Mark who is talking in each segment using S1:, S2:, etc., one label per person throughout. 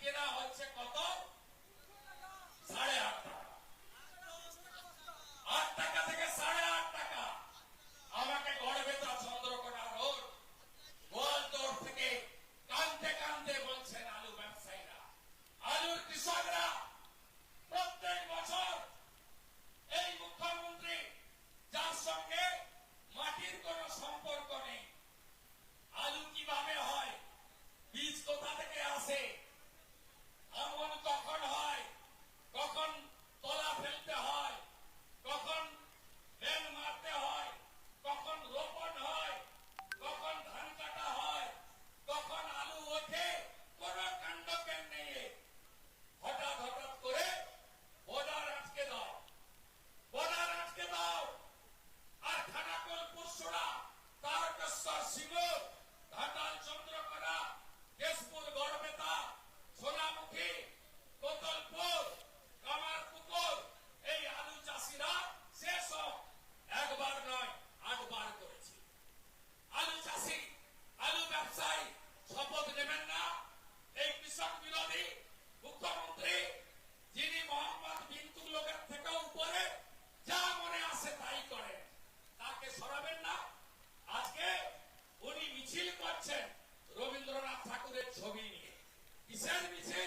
S1: কেনা হচ্ছে কত? সাড়ে আট টাকা Güzel bir şey.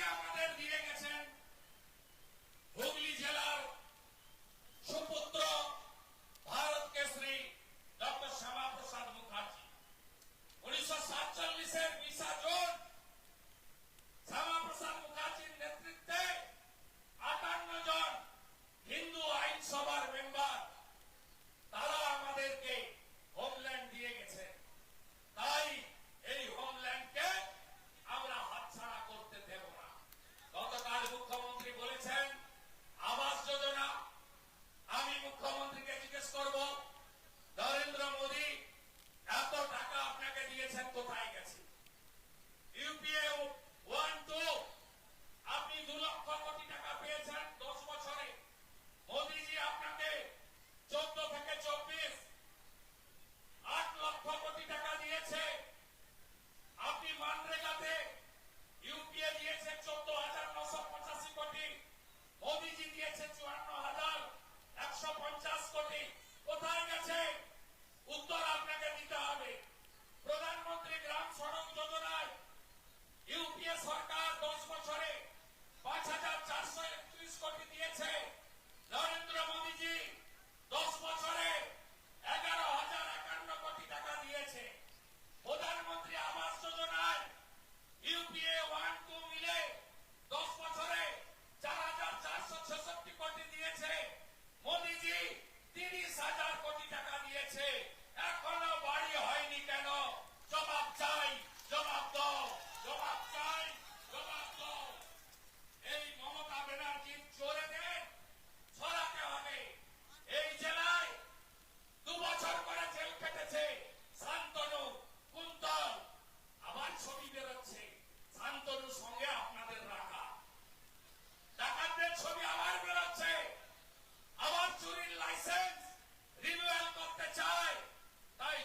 S2: আমাদের দিয়ে
S1: গেছেন।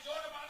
S1: Go to my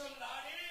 S1: Chalani.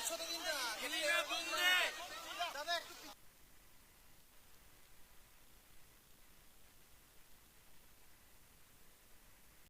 S1: হিলিনা দিন দাদা দে